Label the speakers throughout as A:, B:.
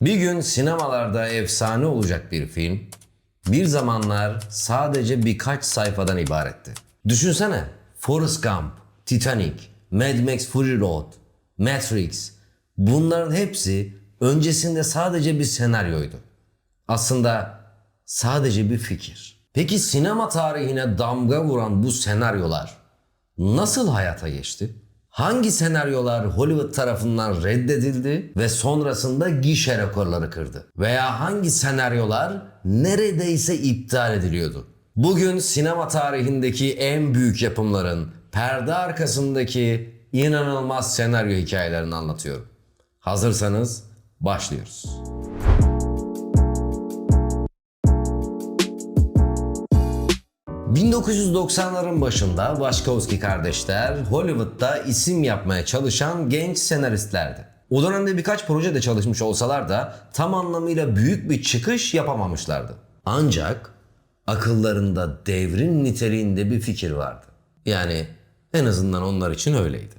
A: Bir gün sinemalarda efsane olacak bir film, bir zamanlar sadece birkaç sayfadan ibaretti. Düşünsene, Forrest Gump, Titanic, Mad Max Fury Road, Matrix, bunların hepsi öncesinde sadece bir senaryoydu. Aslında sadece bir fikir. Peki sinema tarihine damga vuran bu senaryolar nasıl hayata geçti? Hangi senaryolar Hollywood tarafından reddedildi ve sonrasında gişe rekorları kırdı? Veya hangi senaryolar neredeyse iptal ediliyordu? Bugün sinema tarihindeki en büyük yapımların perde arkasındaki inanılmaz senaryo hikayelerini anlatıyorum. Hazırsanız başlıyoruz. 1990'ların başında Wachowski kardeşler Hollywood'da isim yapmaya çalışan genç senaristlerdi. O dönemde birkaç projede çalışmış olsalar da tam anlamıyla büyük bir çıkış yapamamışlardı. Ancak akıllarında devrin niteliğinde bir fikir vardı. Yani en azından onlar için öyleydi.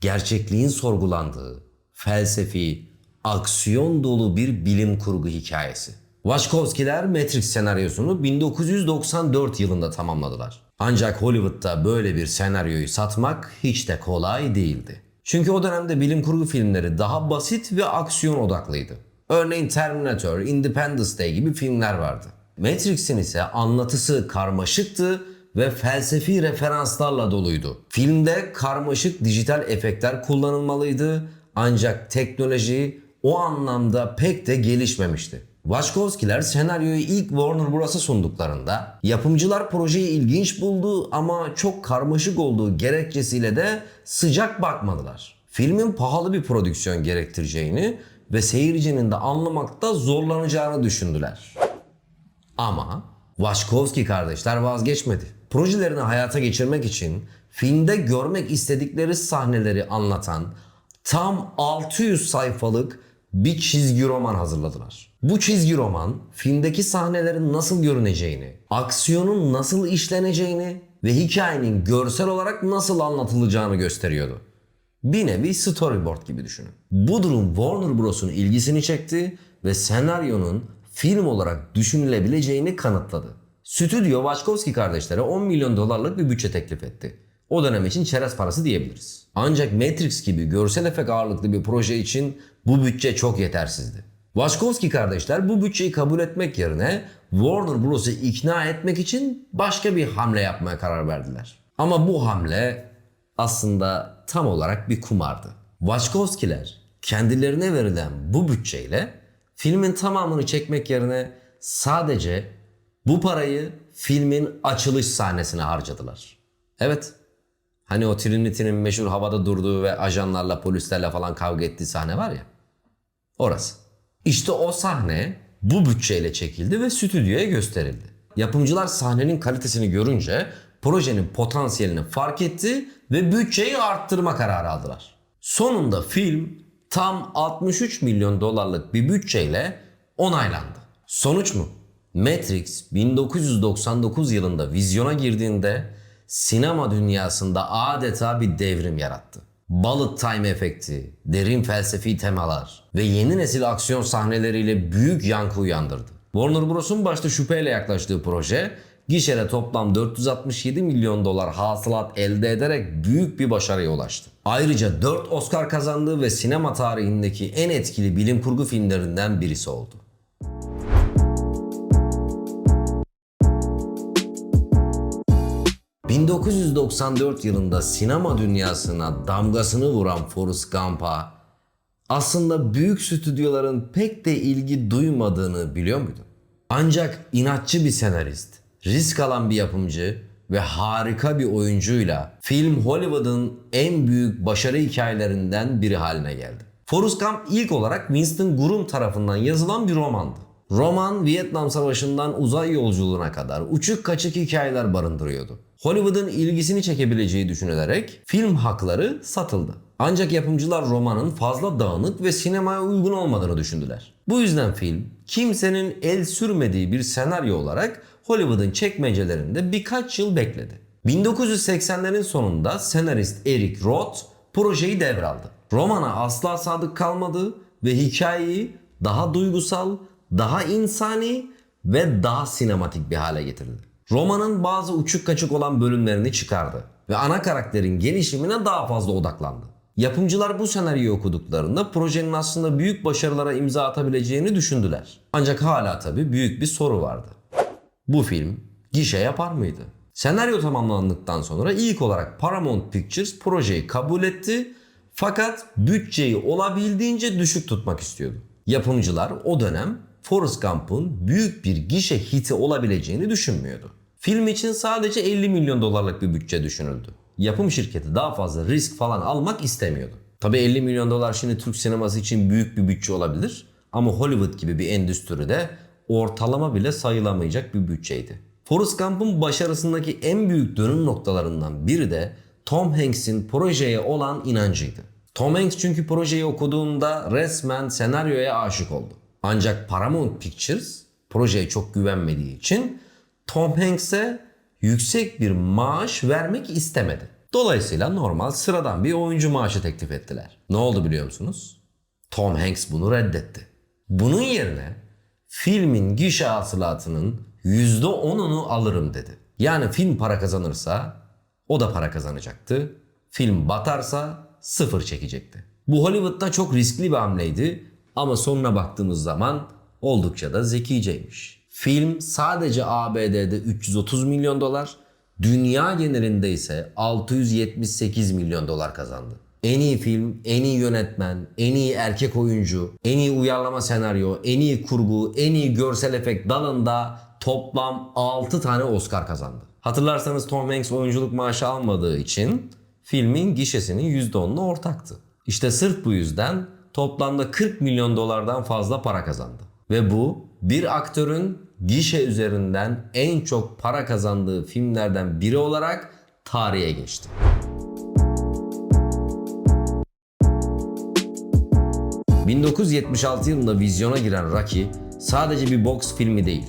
A: Gerçekliğin sorgulandığı, felsefi, aksiyon dolu bir bilim kurgu hikayesi. Wachowskiler Matrix senaryosunu 1994 yılında tamamladılar. Ancak Hollywood'da böyle bir senaryoyu satmak hiç de kolay değildi. Çünkü o dönemde bilim kurgu filmleri daha basit ve aksiyon odaklıydı. Örneğin Terminator, Independence Day gibi filmler vardı. Matrix'in ise anlatısı karmaşıktı ve felsefi referanslarla doluydu. Filmde karmaşık dijital efektler kullanılmalıydı ancak teknoloji o anlamda pek de gelişmemişti. Wachowskiler senaryoyu ilk Warner Bros'a sunduklarında yapımcılar projeyi ilginç buldu ama çok karmaşık olduğu gerekçesiyle de sıcak bakmadılar. Filmin pahalı bir prodüksiyon gerektireceğini ve seyircinin de anlamakta zorlanacağını düşündüler. Ama Wachowski kardeşler vazgeçmedi. Projelerini hayata geçirmek için filmde görmek istedikleri sahneleri anlatan tam 600 sayfalık bir çizgi roman hazırladılar. Bu çizgi roman filmdeki sahnelerin nasıl görüneceğini, aksiyonun nasıl işleneceğini ve hikayenin görsel olarak nasıl anlatılacağını gösteriyordu. Bir nevi storyboard gibi düşünün. Bu durum Warner Bros'un ilgisini çekti ve senaryonun film olarak düşünülebileceğini kanıtladı. Stüdyo Wachowski kardeşlere 10 milyon dolarlık bir bütçe teklif etti. O dönem için çerez parası diyebiliriz. Ancak Matrix gibi görsel efekt ağırlıklı bir proje için bu bütçe çok yetersizdi. Wachowski kardeşler bu bütçeyi kabul etmek yerine Warner Bros'u ikna etmek için başka bir hamle yapmaya karar verdiler. Ama bu hamle aslında tam olarak bir kumardı. Wachowskiler kendilerine verilen bu bütçeyle filmin tamamını çekmek yerine sadece bu parayı filmin açılış sahnesine harcadılar. Evet, Hani o Trinity'nin meşhur havada durduğu ve ajanlarla polislerle falan kavga ettiği sahne var ya. Orası. İşte o sahne bu bütçeyle çekildi ve stüdyoya gösterildi. Yapımcılar sahnenin kalitesini görünce projenin potansiyelini fark etti ve bütçeyi arttırma kararı aldılar. Sonunda film tam 63 milyon dolarlık bir bütçeyle onaylandı. Sonuç mu? Matrix 1999 yılında vizyona girdiğinde sinema dünyasında adeta bir devrim yarattı. Bullet time efekti, derin felsefi temalar ve yeni nesil aksiyon sahneleriyle büyük yankı uyandırdı. Warner Bros'un başta şüpheyle yaklaştığı proje, gişede toplam 467 milyon dolar hasılat elde ederek büyük bir başarıya ulaştı. Ayrıca 4 Oscar kazandığı ve sinema tarihindeki en etkili bilim kurgu filmlerinden birisi oldu. 1994 yılında sinema dünyasına damgasını vuran Forrest Gump'a aslında büyük stüdyoların pek de ilgi duymadığını biliyor muydun? Ancak inatçı bir senarist, risk alan bir yapımcı ve harika bir oyuncuyla film Hollywood'un en büyük başarı hikayelerinden biri haline geldi. Forrest Gump ilk olarak Winston Groom tarafından yazılan bir romandı. Roman Vietnam Savaşı'ndan uzay yolculuğuna kadar uçuk kaçık hikayeler barındırıyordu. Hollywood'un ilgisini çekebileceği düşünülerek film hakları satıldı. Ancak yapımcılar romanın fazla dağınık ve sinemaya uygun olmadığını düşündüler. Bu yüzden film kimsenin el sürmediği bir senaryo olarak Hollywood'un çekmecelerinde birkaç yıl bekledi. 1980'lerin sonunda senarist Eric Roth projeyi devraldı. Romana asla sadık kalmadı ve hikayeyi daha duygusal, daha insani ve daha sinematik bir hale getirdi. Romanın bazı uçuk kaçık olan bölümlerini çıkardı ve ana karakterin gelişimine daha fazla odaklandı. Yapımcılar bu senaryoyu okuduklarında projenin aslında büyük başarılara imza atabileceğini düşündüler. Ancak hala tabii büyük bir soru vardı. Bu film gişe yapar mıydı? Senaryo tamamlandıktan sonra ilk olarak Paramount Pictures projeyi kabul etti fakat bütçeyi olabildiğince düşük tutmak istiyordu. Yapımcılar o dönem Forrest Gump'ın büyük bir gişe hiti olabileceğini düşünmüyordu. Film için sadece 50 milyon dolarlık bir bütçe düşünüldü. Yapım şirketi daha fazla risk falan almak istemiyordu. Tabii 50 milyon dolar şimdi Türk sineması için büyük bir bütçe olabilir ama Hollywood gibi bir endüstride ortalama bile sayılamayacak bir bütçeydi. Forrest Gump'ın başarısındaki en büyük dönüm noktalarından biri de Tom Hanks'in projeye olan inancıydı. Tom Hanks çünkü projeyi okuduğunda resmen senaryoya aşık oldu. Ancak Paramount Pictures projeye çok güvenmediği için Tom Hanks'e yüksek bir maaş vermek istemedi. Dolayısıyla normal sıradan bir oyuncu maaşı teklif ettiler. Ne oldu biliyor musunuz? Tom Hanks bunu reddetti. Bunun yerine filmin gişe hasılatının %10'unu alırım dedi. Yani film para kazanırsa o da para kazanacaktı. Film batarsa sıfır çekecekti. Bu Hollywood'da çok riskli bir hamleydi ama sonuna baktığımız zaman oldukça da zekiceymiş. Film sadece ABD'de 330 milyon dolar, dünya genelinde ise 678 milyon dolar kazandı. En iyi film, en iyi yönetmen, en iyi erkek oyuncu, en iyi uyarlama senaryo, en iyi kurgu, en iyi görsel efekt dalında toplam 6 tane Oscar kazandı. Hatırlarsanız Tom Hanks oyunculuk maaşı almadığı için filmin gişesinin %10'unu ortaktı. İşte sırf bu yüzden toplamda 40 milyon dolardan fazla para kazandı. Ve bu bir aktörün gişe üzerinden en çok para kazandığı filmlerden biri olarak tarihe geçti. ...1976 yılında vizyona giren Rocky sadece bir boks filmi değil.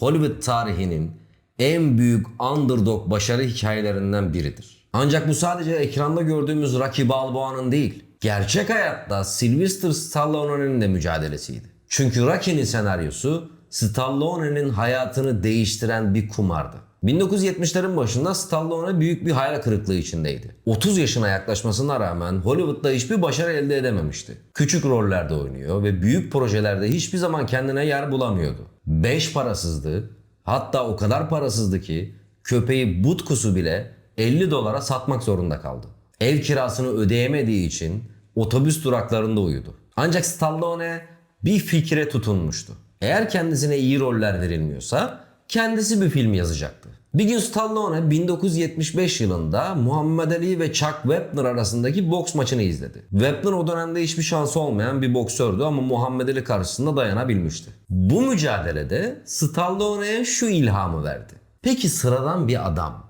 A: Hollywood tarihinin en büyük underdog başarı hikayelerinden biridir. Ancak bu sadece ekranda gördüğümüz Rocky Balboa'nın değil, gerçek hayatta Sylvester Stallone'nin de mücadelesiydi. Çünkü Rocky'nin senaryosu Stallone'nin hayatını değiştiren bir kumardı. 1970'lerin başında Stallone büyük bir hayal kırıklığı içindeydi. 30 yaşına yaklaşmasına rağmen Hollywood'da hiçbir başarı elde edememişti. Küçük rollerde oynuyor ve büyük projelerde hiçbir zaman kendine yer bulamıyordu. Beş parasızdı, hatta o kadar parasızdı ki köpeği Butkus'u bile 50 dolara satmak zorunda kaldı. Ev kirasını ödeyemediği için otobüs duraklarında uyudu. Ancak Stallone bir fikre tutunmuştu. Eğer kendisine iyi roller verilmiyorsa kendisi bir film yazacaktı. Bir gün Stallone 1975 yılında Muhammed Ali ve Chuck Wepner arasındaki boks maçını izledi. Wepner o dönemde hiçbir şansı olmayan bir boksördü ama Muhammed Ali karşısında dayanabilmişti. Bu mücadelede Stallone'ye şu ilhamı verdi. Peki sıradan bir adam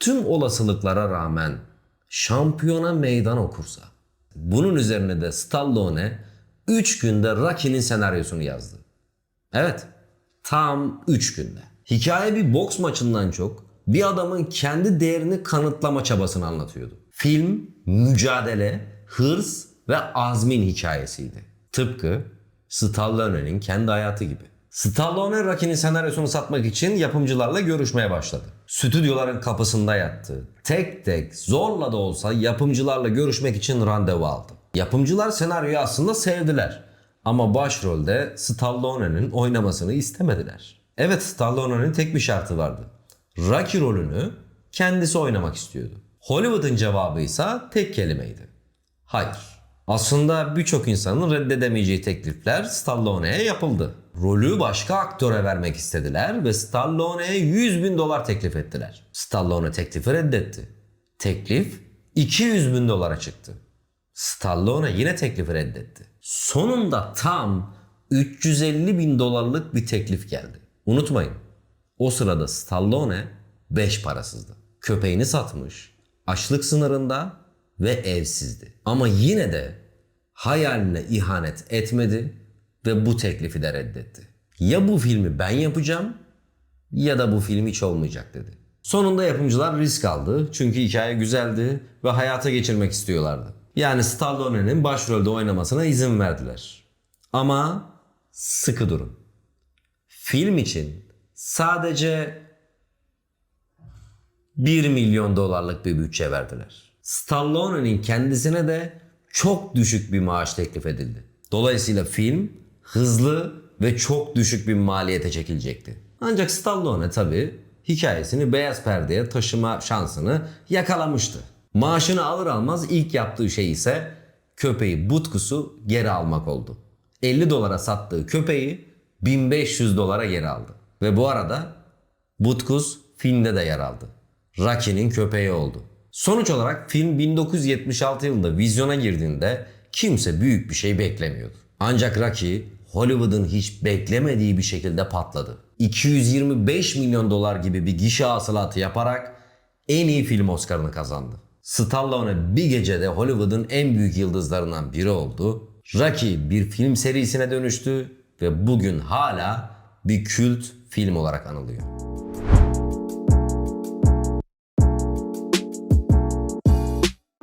A: tüm olasılıklara rağmen şampiyona meydan okursa? Bunun üzerine de Stallone 3 günde Rocky'nin senaryosunu yazdı. Evet, tam 3 günde. Hikaye bir boks maçından çok bir adamın kendi değerini kanıtlama çabasını anlatıyordu. Film, mücadele, hırs ve azmin hikayesiydi. Tıpkı Stallone'nin kendi hayatı gibi. Stallone Rocky'nin senaryosunu satmak için yapımcılarla görüşmeye başladı. Stüdyoların kapısında yattı. Tek tek zorla da olsa yapımcılarla görüşmek için randevu aldı. Yapımcılar senaryoyu aslında sevdiler. Ama başrolde Stallone'nin oynamasını istemediler. Evet Stallone'nin tek bir şartı vardı. Rocky rolünü kendisi oynamak istiyordu. Hollywood'un cevabı ise tek kelimeydi. Hayır. Aslında birçok insanın reddedemeyeceği teklifler Stallone'ye yapıldı. Rolü başka aktöre vermek istediler ve Stallone'ye 100 bin dolar teklif ettiler. Stallone teklifi reddetti. Teklif 200 bin dolara çıktı. Stallone yine teklifi reddetti. Sonunda tam 350 bin dolarlık bir teklif geldi. Unutmayın o sırada Stallone 5 parasızdı. Köpeğini satmış, açlık sınırında ve evsizdi. Ama yine de hayaline ihanet etmedi ve bu teklifi de reddetti. Ya bu filmi ben yapacağım ya da bu film hiç olmayacak dedi. Sonunda yapımcılar risk aldı çünkü hikaye güzeldi ve hayata geçirmek istiyorlardı. Yani Stallone'nin başrolde oynamasına izin verdiler. Ama sıkı durun. Film için sadece 1 milyon dolarlık bir bütçe verdiler. Stallone'nin kendisine de çok düşük bir maaş teklif edildi. Dolayısıyla film hızlı ve çok düşük bir maliyete çekilecekti. Ancak Stallone tabi hikayesini beyaz perdeye taşıma şansını yakalamıştı. Maaşını alır almaz ilk yaptığı şey ise köpeği Butkus'u geri almak oldu. 50 dolara sattığı köpeği 1500 dolara geri aldı. Ve bu arada Butkus filmde de yer aldı. Rocky'nin köpeği oldu. Sonuç olarak film 1976 yılında vizyona girdiğinde kimse büyük bir şey beklemiyordu. Ancak Rocky Hollywood'un hiç beklemediği bir şekilde patladı. 225 milyon dolar gibi bir gişe hasılatı yaparak en iyi film Oscar'ını kazandı. Stallone bir gecede Hollywood'un en büyük yıldızlarından biri oldu. Rocky bir film serisine dönüştü ve bugün hala bir kült film olarak anılıyor.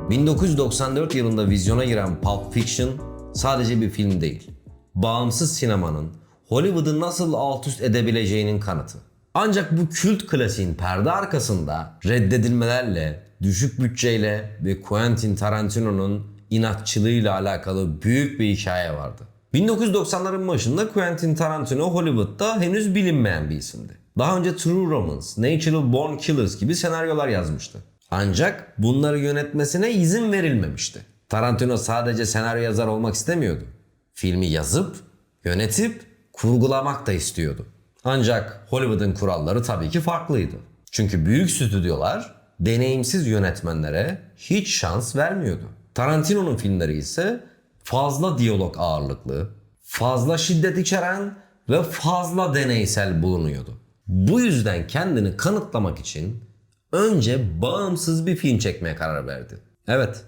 A: ...1994 yılında vizyona giren Pulp Fiction sadece bir film değil. Bağımsız sinemanın Hollywood'u nasıl alt üst edebileceğinin kanıtı. Ancak bu kült klasiğin perde arkasında reddedilmelerle, düşük bütçeyle ve Quentin Tarantino'nun inatçılığıyla alakalı büyük bir hikaye vardı. 1990'ların başında Quentin Tarantino Hollywood'da henüz bilinmeyen bir isimdi. Daha önce True Romance, Natural Born Killers gibi senaryolar yazmıştı. Ancak bunları yönetmesine izin verilmemişti. Tarantino sadece senaryo yazar olmak istemiyordu. Filmi yazıp, yönetip, kurgulamak da istiyordu. Ancak Hollywood'un kuralları tabii ki farklıydı. Çünkü büyük stüdyolar deneyimsiz yönetmenlere hiç şans vermiyordu. Tarantino'nun filmleri ise fazla diyalog ağırlıklı, fazla şiddet içeren ve fazla deneysel bulunuyordu. Bu yüzden kendini kanıtlamak için önce bağımsız bir film çekmeye karar verdi. Evet,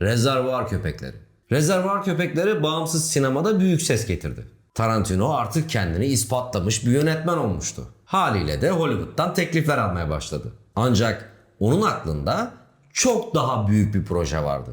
A: Rezervuar Köpekleri. Rezervuar Köpekleri bağımsız sinemada büyük ses getirdi. Tarantino artık kendini ispatlamış bir yönetmen olmuştu. Haliyle de Hollywood'dan teklifler almaya başladı. Ancak onun aklında çok daha büyük bir proje vardı.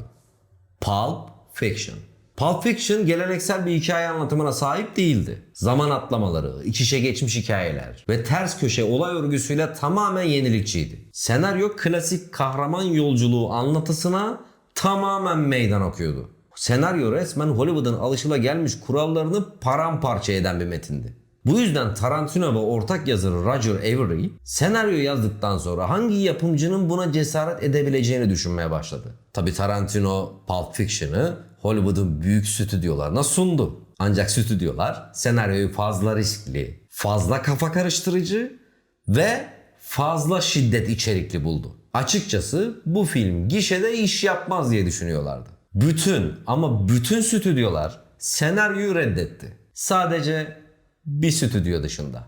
A: Pulp Fiction. Pulp Fiction geleneksel bir hikaye anlatımına sahip değildi. Zaman atlamaları, iç içe geçmiş hikayeler ve ters köşe olay örgüsüyle tamamen yenilikçiydi. Senaryo klasik kahraman yolculuğu anlatısına tamamen meydan okuyordu. Senaryo resmen Hollywood'un alışılagelmiş kurallarını paramparça eden bir metindi. Bu yüzden Tarantino ve ortak yazarı Roger Avery senaryo yazdıktan sonra hangi yapımcının buna cesaret edebileceğini düşünmeye başladı. Tabi Tarantino Pulp Fiction'ı Hollywood'un büyük stüdyolarına sundu. Ancak stüdyolar senaryoyu fazla riskli, fazla kafa karıştırıcı ve fazla şiddet içerikli buldu. Açıkçası bu film gişede iş yapmaz diye düşünüyorlardı. Bütün ama bütün stüdyolar senaryoyu reddetti. Sadece bir stüdyo dışında.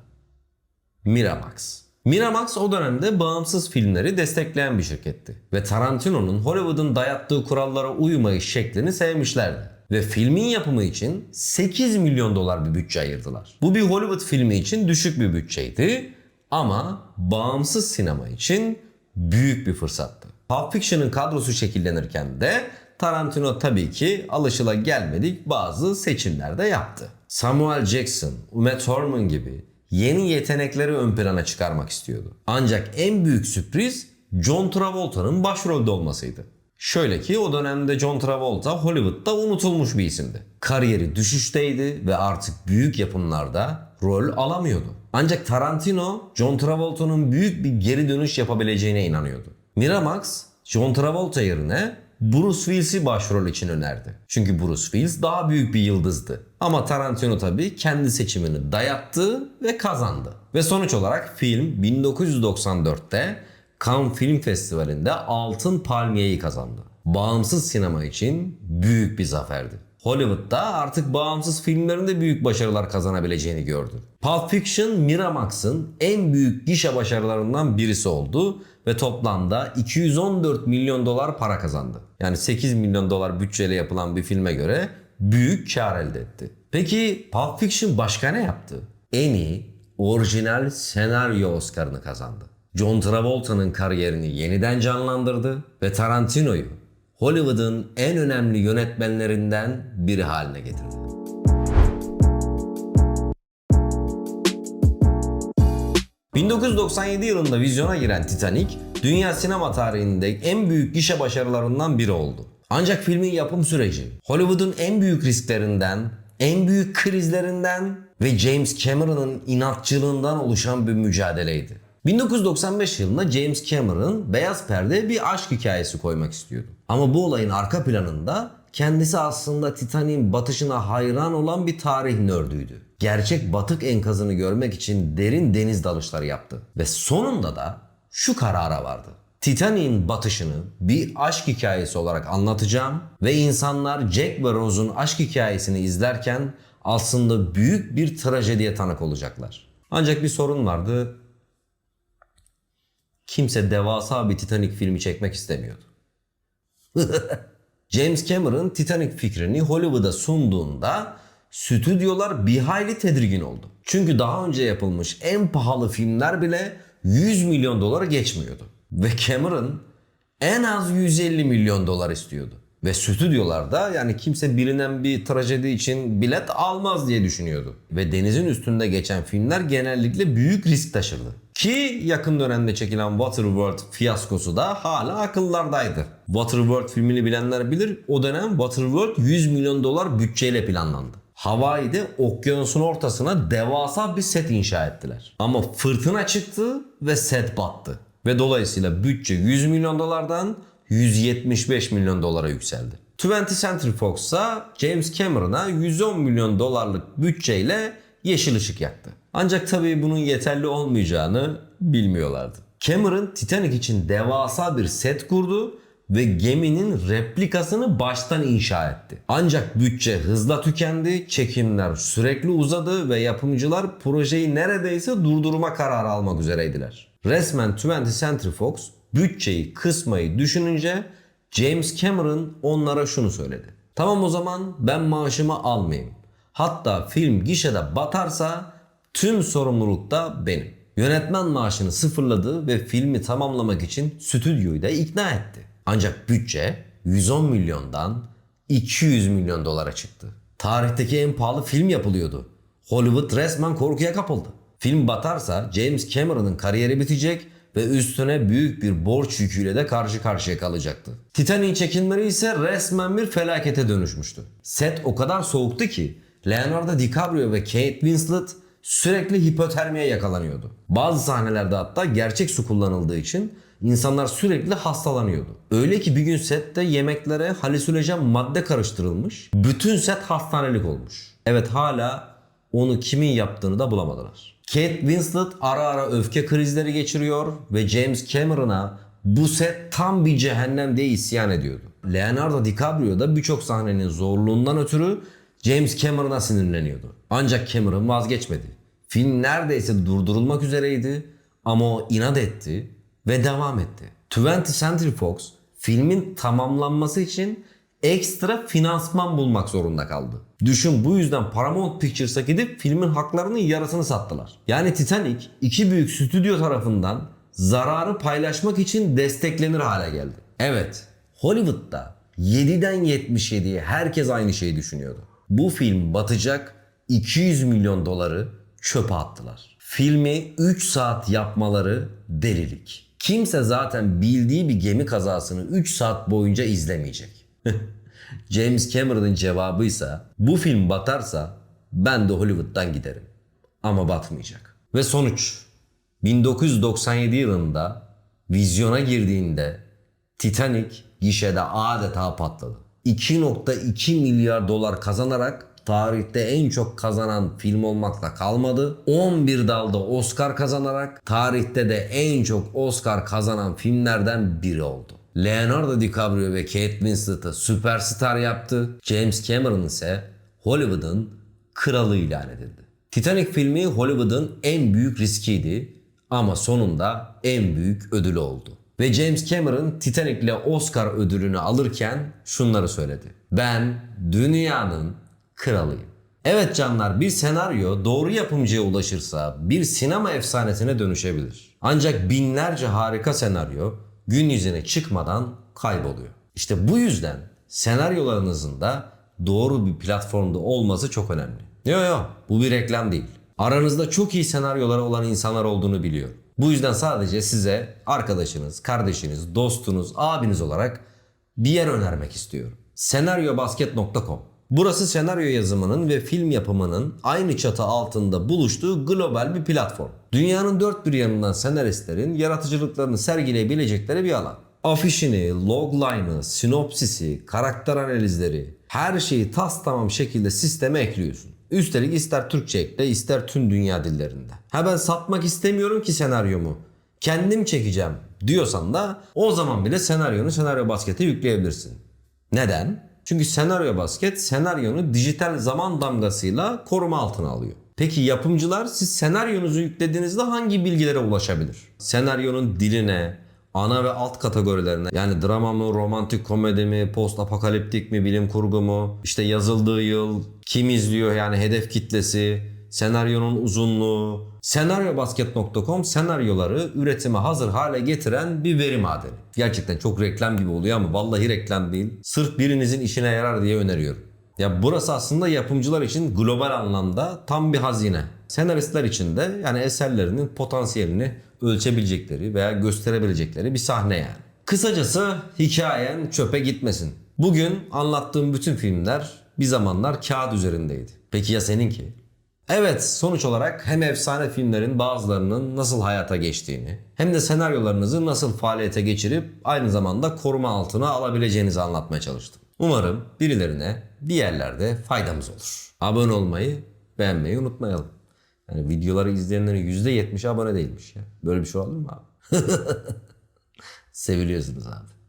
A: Miramax. Miramax o dönemde bağımsız filmleri destekleyen bir şirketti. Ve Tarantino'nun Hollywood'un dayattığı kurallara uymayış şeklini sevmişlerdi. Ve filmin yapımı için 8 milyon dolar bir bütçe ayırdılar. Bu bir Hollywood filmi için düşük bir bütçeydi ama bağımsız sinema için büyük bir fırsattı. Pulp Fiction'ın kadrosu şekillenirken de Tarantino tabii ki alışıla gelmedik bazı seçimler de yaptı. Samuel Jackson, Uma Thurman gibi yeni yetenekleri ön plana çıkarmak istiyordu. Ancak en büyük sürpriz John Travolta'nın başrolde olmasıydı. Şöyle ki o dönemde John Travolta Hollywood'da unutulmuş bir isimdi. Kariyeri düşüşteydi ve artık büyük yapımlarda rol alamıyordu. Ancak Tarantino John Travolta'nın büyük bir geri dönüş yapabileceğine inanıyordu. Miramax John Travolta yerine Bruce Willis'i başrol için önerdi. Çünkü Bruce Willis daha büyük bir yıldızdı. Ama Tarantino tabii kendi seçimini dayattı ve kazandı. Ve sonuç olarak film 1994'te Cannes Film Festivali'nde Altın Palmiye'yi kazandı. Bağımsız sinema için büyük bir zaferdi. Hollywood'da artık bağımsız filmlerinde büyük başarılar kazanabileceğini gördü. Pulp Fiction Miramax'ın en büyük gişe başarılarından birisi oldu ve toplamda 214 milyon dolar para kazandı. Yani 8 milyon dolar bütçeyle yapılan bir filme göre büyük kar elde etti. Peki Pulp Fiction başka ne yaptı? En iyi orijinal senaryo Oscar'ını kazandı. John Travolta'nın kariyerini yeniden canlandırdı ve Tarantino'yu Hollywood'un en önemli yönetmenlerinden biri haline getirdi. ...1997 yılında vizyona giren Titanic, dünya sinema tarihinde en büyük gişe başarılarından biri oldu. Ancak filmin yapım süreci, Hollywood'un en büyük risklerinden, en büyük krizlerinden ve James Cameron'ın inatçılığından oluşan bir mücadeleydi. 1995 yılında James Cameron beyaz perde bir aşk hikayesi koymak istiyordu. Ama bu olayın arka planında kendisi aslında Titanic'in batışına hayran olan bir tarih nördüydü. Gerçek batık enkazını görmek için derin deniz dalışları yaptı. Ve sonunda da şu karara vardı. Titanic'in batışını bir aşk hikayesi olarak anlatacağım ve insanlar Jack ve Rose'un aşk hikayesini izlerken aslında büyük bir trajediye tanık olacaklar. Ancak bir sorun vardı. Kimse devasa bir Titanic filmi çekmek istemiyordu. James Cameron Titanic fikrini Hollywood'a sunduğunda stüdyolar bir hayli tedirgin oldu. Çünkü daha önce yapılmış en pahalı filmler bile 100 milyon dolara geçmiyordu. Ve Cameron en az 150 milyon dolar istiyordu. Ve stüdyolarda yani kimse bilinen bir trajedi için bilet almaz diye düşünüyordu. Ve denizin üstünde geçen filmler genellikle büyük risk taşırdı. Ki yakın dönemde çekilen Waterworld fiyaskosu da hala akıllardaydı. Waterworld filmini bilenler bilir o dönem Waterworld 100 milyon dolar bütçeyle planlandı. Hawaii'de okyanusun ortasına devasa bir set inşa ettiler. Ama fırtına çıktı ve set battı. Ve dolayısıyla bütçe 100 milyon dolardan 175 milyon dolara yükseldi. 20th Century Fox ise James Cameron'a 110 milyon dolarlık bütçeyle yeşil ışık yaktı. Ancak tabii bunun yeterli olmayacağını bilmiyorlardı. Cameron Titanic için devasa bir set kurdu ve geminin replikasını baştan inşa etti. Ancak bütçe hızla tükendi, çekimler sürekli uzadı ve yapımcılar projeyi neredeyse durdurma kararı almak üzereydiler. Resmen 20th Century Fox bütçeyi kısmayı düşününce James Cameron onlara şunu söyledi. Tamam o zaman ben maaşımı almayayım. Hatta film gişede batarsa tüm sorumluluk da benim. Yönetmen maaşını sıfırladı ve filmi tamamlamak için stüdyoyu da ikna etti. Ancak bütçe 110 milyondan 200 milyon dolara çıktı. Tarihteki en pahalı film yapılıyordu. Hollywood resmen korkuya kapıldı. Film batarsa James Cameron'ın kariyeri bitecek ve üstüne büyük bir borç yüküyle de karşı karşıya kalacaktı. Titanic'in çekimleri ise resmen bir felakete dönüşmüştü. Set o kadar soğuktu ki Leonardo DiCaprio ve Kate Winslet sürekli hipotermiye yakalanıyordu. Bazı sahnelerde hatta gerçek su kullanıldığı için insanlar sürekli hastalanıyordu. Öyle ki bir gün sette yemeklere halüsinojen madde karıştırılmış. Bütün set hastanelik olmuş. Evet hala onu kimin yaptığını da bulamadılar. Kate Winslet ara ara öfke krizleri geçiriyor ve James Cameron'a bu set tam bir cehennem diye isyan ediyordu. Leonardo DiCaprio da birçok sahnenin zorluğundan ötürü James Cameron'a sinirleniyordu. Ancak Cameron vazgeçmedi. Film neredeyse durdurulmak üzereydi ama o inat etti ve devam etti. 20th Century Fox filmin tamamlanması için ekstra finansman bulmak zorunda kaldı. Düşün bu yüzden Paramount Pictures'a gidip filmin haklarının yarısını sattılar. Yani Titanic iki büyük stüdyo tarafından zararı paylaşmak için desteklenir hale geldi. Evet, Hollywood'da 7'den 77'ye herkes aynı şeyi düşünüyordu. Bu film batacak 200 milyon doları çöpe attılar. Filmi 3 saat yapmaları delilik. Kimse zaten bildiği bir gemi kazasını 3 saat boyunca izlemeyecek. James Cameron'ın cevabıysa bu film batarsa ben de Hollywood'dan giderim. Ama batmayacak. Ve sonuç 1997 yılında vizyona girdiğinde Titanic gişede adeta patladı. 2.2 milyar dolar kazanarak tarihte en çok kazanan film olmakla kalmadı. 11 dalda Oscar kazanarak tarihte de en çok Oscar kazanan filmlerden biri oldu. Leonardo DiCaprio ve Kate Winslet'ı süperstar yaptı. James Cameron ise Hollywood'un kralı ilan edildi. Titanic filmi Hollywood'un en büyük riskiydi ama sonunda en büyük ödülü oldu. Ve James Cameron Titanic'le Oscar ödülünü alırken şunları söyledi. Ben dünyanın kralıyım. Evet canlar bir senaryo doğru yapımcıya ulaşırsa bir sinema efsanesine dönüşebilir. Ancak binlerce harika senaryo gün yüzüne çıkmadan kayboluyor. İşte bu yüzden senaryolarınızın da doğru bir platformda olması çok önemli. Yo yo bu bir reklam değil. Aranızda çok iyi senaryoları olan insanlar olduğunu biliyorum. Bu yüzden sadece size arkadaşınız, kardeşiniz, dostunuz, abiniz olarak bir yer önermek istiyorum. senaryobasket.com Burası senaryo yazımının ve film yapımının aynı çatı altında buluştuğu global bir platform. Dünyanın dört bir yanından senaristlerin yaratıcılıklarını sergileyebilecekleri bir alan. Afişini, logline'ı, sinopsisi, karakter analizleri, her şeyi tas tamam şekilde sisteme ekliyorsun. Üstelik ister Türkçe ekle ister tüm dünya dillerinde. Ha ben satmak istemiyorum ki senaryomu. Kendim çekeceğim diyorsan da o zaman bile senaryonu senaryo baskete yükleyebilirsin. Neden? Çünkü senaryo basket senaryonu dijital zaman damgasıyla koruma altına alıyor. Peki yapımcılar siz senaryonuzu yüklediğinizde hangi bilgilere ulaşabilir? Senaryonun diline, ana ve alt kategorilerine yani drama mı, romantik komedi mi, post apokaliptik mi, bilim kurgu mu, işte yazıldığı yıl, kim izliyor yani hedef kitlesi, senaryonun uzunluğu, senaryobasket.com senaryoları üretime hazır hale getiren bir veri madeni. Gerçekten çok reklam gibi oluyor ama vallahi reklam değil. Sırf birinizin işine yarar diye öneriyorum. Ya burası aslında yapımcılar için global anlamda tam bir hazine. Senaristler için de yani eserlerinin potansiyelini ölçebilecekleri veya gösterebilecekleri bir sahne yani. Kısacası hikayen çöpe gitmesin. Bugün anlattığım bütün filmler bir zamanlar kağıt üzerindeydi. Peki ya seninki? Evet sonuç olarak hem efsane filmlerin bazılarının nasıl hayata geçtiğini hem de senaryolarınızı nasıl faaliyete geçirip aynı zamanda koruma altına alabileceğinizi anlatmaya çalıştım. Umarım birilerine bir yerlerde faydamız olur. Abone olmayı, beğenmeyi unutmayalım. Yani videoları izleyenlerin %70'i abone değilmiş ya. Böyle bir şey olur mu abi? Seviliyorsunuz abi.